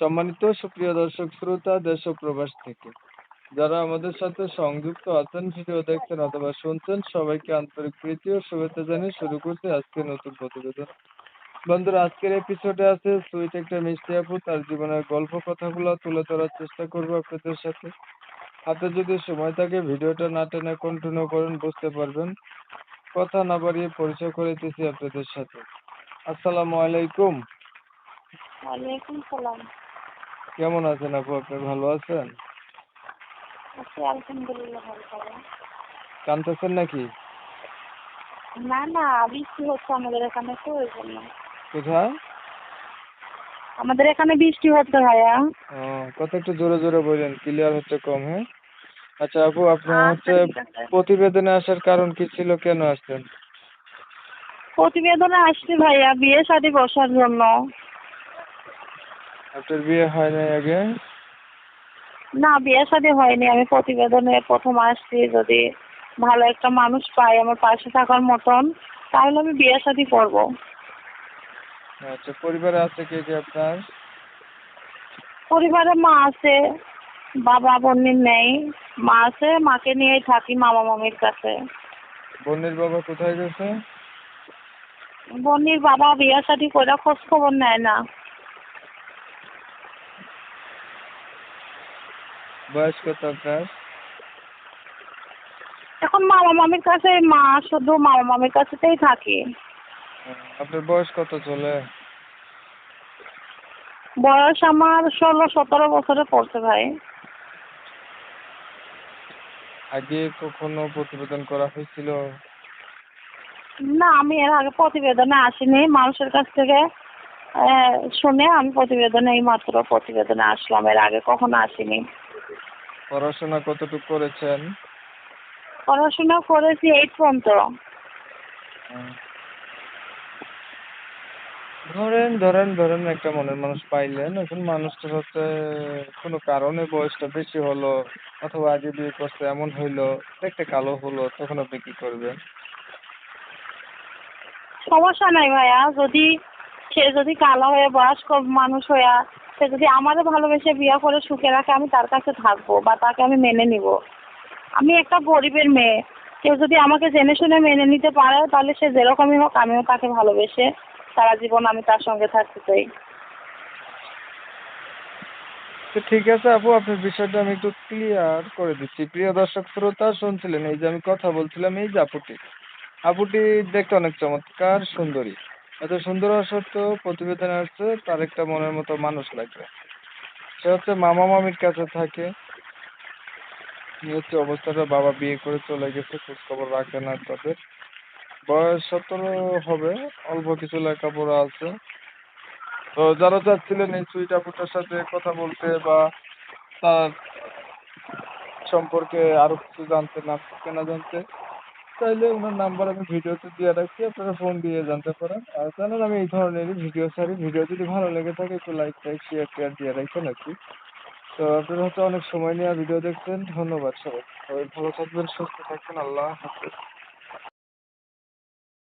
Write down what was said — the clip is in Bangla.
সম্মানিত সুপ্রিয় দর্শক শ্রোতা, দেশ প্রবাস থেকে। যারা আমাদের সাথে সংযুক্ত আছেন, ভিডিও দেখছেন অথবা শুনছেন, সবাইকে আন্তরিক প্রীতি ও শুভেচ্ছা জানিয়ে শুরু করতে আজকে নতুন প্রতিবেদন। বন্ধুরা, আজকের এপিসোডে আছে সুইট একটা মিষ্টি আপু। তার জীবনের গল্প কথাগুলো তুলে ধরার চেষ্টা করব আপনাদের সাথে। হাতে যদি সময় থাকে, ভিডিওটা না টেনে কন্টিনিউ করেন, বুঝতে পারবেন। কথা না বাড়িয়ে পরিচয় করে দিতেছি আপনাদের সাথে। আসসালামু আলাইকুম। ওয়ালাইকুম সালাম। কেমন আছেন আপু? আপনি ভালো আছেন? আছি আলহামদুলিল্লাহ ভালো ভালো কানতেছেন নাকি? না না বৃষ্টি হচ্ছে আমাদের এখানে তো ওই জন্য। কোথায়? আমাদের এখানে বৃষ্টি হচ্ছে ভাইয়া। ও কথা একটু জোরে জোরে বললেন ক্লিয়ার হচ্ছে কম হ্যাঁ? আচ্ছা আপু আপনি আচ্ছা, হচ্ছে প্রতিবেদনে আসার কারণ কি ছিল কেন আসছেন? প্রতিবেদনে আসছি ভাইয়া বিয়ে শাদী বসার জন্য। আপনার বিয়ে হয় নাই আগে? না বিয়ে শাদী হয়নি। আমি প্রতিবেদনে প্রথম আসছি যদি ভালো একটা মানুষ পাই আমার পাশে থাকার মতন তাহলে আমি বিয়ে শাদী করব। আচ্ছা পরিবারে আছে কে কে আপনার? পরিবারে মা আছে বাবা বোনের নেই। মা আছে মাকে নিয়েই থাকি মামা মামির কাছে। বোনের বাবা কোথায় গেছে? বোনির বাবা বিয়ে শাদী করে খোঁজ খবর নেয় না। বয়স কত আপনার? এখন মামা মামির কাছে মা শুধু মামা মামির কাছেতেই থাকি। আপনার বয়স কত চলে? বয়স আমার ষোলো সতেরো বছরে পড়ছে ভাই। আগে কখনো প্রতিবেদন করা হয়েছিল? না আমি এর আগে প্রতিবেদনে আসিনি। মানুষের কাছ থেকে শুনে আমি প্রতিবেদনে এই মাত্র প্রতিবেদনে আসলাম। এর আগে কখনো আসিনি। পড়াশোনা কতটুকু করেছেন? পড়াশোনা করেছি এইট পর্যন্ত ধরেন ধরেন ধরেন একটা মনের মানুষ পাইলেন এখন মানুষটার হচ্ছে কোনো কারণে বয়সটা বেশি হলো অথবা আগে বিয়ে করছে এমন হইল দেখতে কালো হলো তখন আপনি কি করবেন? সমস্যা নাই ভাইয়া যদি সে যদি কালো হয়ে বয়স্ক মানুষ হইয়া সে যদি আমারও ভালোবেসে বিয়ে করে সুখে রাখে, আমি তার কাছে থাকব বা তাকে আমি মেনে নিব। আমি একটা গরিবের মেয়ে। কেউ যদি আমাকে জেনে শুনে মেনে নিতে পারে, তাহলে সে যেরকমই হোক, আমিও তাকে ভালোবেসে সারা জীবন আমি তার সঙ্গে থাকতে চাই। তো ঠিক আছে আপু, আপনার বিষয়টা আমি একটু ক্লিয়ার করে দিচ্ছি। প্রিয় দর্শক, শ্রোতা শুনছিলেন, এই যে আমি কথা বলছিলাম, এই যে আপুটি। আপুটি দেখতে অনেক চমৎকার, সুন্দরী। এত সুন্দর সত্ত্বেও প্রতিবেদনে আসছে, তার একটা মনের মতো মানুষ লাগবে। সে হচ্ছে মামা মামির কাছে থাকে। এই হচ্ছে অবস্থাটা, বাবা বিয়ে করে চলে গেছে খোঁজ খবর রাখে না তাদের। বয়স সতেরো হবে, অল্প কিছু লেখাপড়া আছে। তো যারা চাচ্ছিলেন এই সুইট আপুটার সাথে কথা বলতে বা তার সম্পর্কে আরও কিছু জানতে না না জানতে চাইলে ওনার নাম্বার আমি ভিডিওতে দিয়ে রাখছি, আপনারা ফোন দিয়ে জানতে পারেন। আর জানেন, আমি এই ধরনেরই ভিডিও ছাড়ি। ভিডিও যদি ভালো লেগে থাকে, একটু লাইক টাইক শেয়ার টেয়ার দিয়ে রাখবেন আর কি। তো আপনারা হয়তো অনেক সময় নিয়ে ভিডিও দেখছেন। ধন্যবাদ সবাই সবাই ভালো থাকবেন, সুস্থ থাকবেন। আল্লাহ হাফেজ।